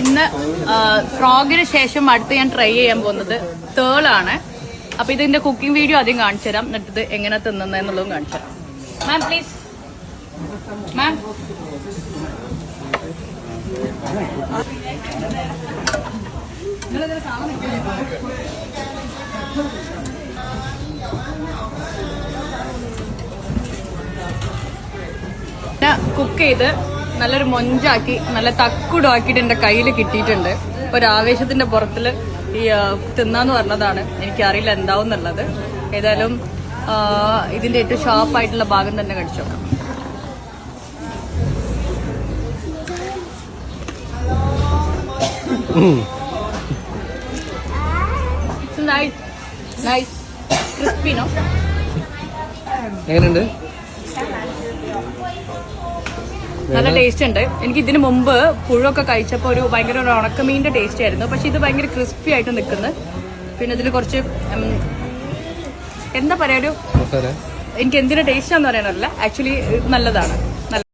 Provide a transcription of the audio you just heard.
ഇന്ന് ഫ്രോഗിന് ശേഷം അടുത്ത് ഞാൻ ട്രൈ ചെയ്യാൻ പോകുന്നത് തേളാണ്. അപ്പൊ ഇതിന്റെ കുക്കിംഗ് വീഡിയോ ആദ്യം കാണിച്ചു തരാം. എന്നിട്ട് എങ്ങനെ തിന്നുന്നത് എന്നുള്ളതും കാണിച്ചു തരാം. മാം പ്ലീസ് മാം കുക്ക് ചെയ്ത് നല്ലൊരു മൊഞ്ചാക്കി നല്ല തക്കുടാക്കിയിട്ട് എന്റെ കയ്യിൽ കിട്ടിയിട്ടുണ്ട്. ഇപ്പൊ ഒരു ആവേശത്തിന്റെ പുറത്തിൽ ഈ തിന്നാന്ന് പറഞ്ഞതാണ്. എനിക്കറിയില്ല എന്താവും എന്നുള്ളത്. ഏതായാലും ഇതിന്റെ ഏറ്റവും ഷാർപ്പായിട്ടുള്ള ഭാഗം തന്നെ കഴിച്ചു എങ്ങനെയുണ്ട്? നല്ല ടേസ്റ്റ് ഉണ്ട് എനിക്ക് ഇതിനു മുമ്പ് പുഴൊക്കെ കഴിച്ചപ്പോൾ ഒരു ഭയങ്കര ഒരു ഉണക്കമീന്റെ ടേസ്റ്റ് ആയിരുന്നു. പക്ഷെ ഇത് ഭയങ്കര ക്രിസ്പി ആയിട്ട് നിൽക്കുന്നു. പിന്നെ ഇതിൽ കുറച്ച് എന്താ പറയാ ഒരു എനിക്ക് എന്തിനാ ടേസ്റ്റ് ആണെന്ന് പറയാനല്ല ആക്ച്വലി നല്ലതാണ്.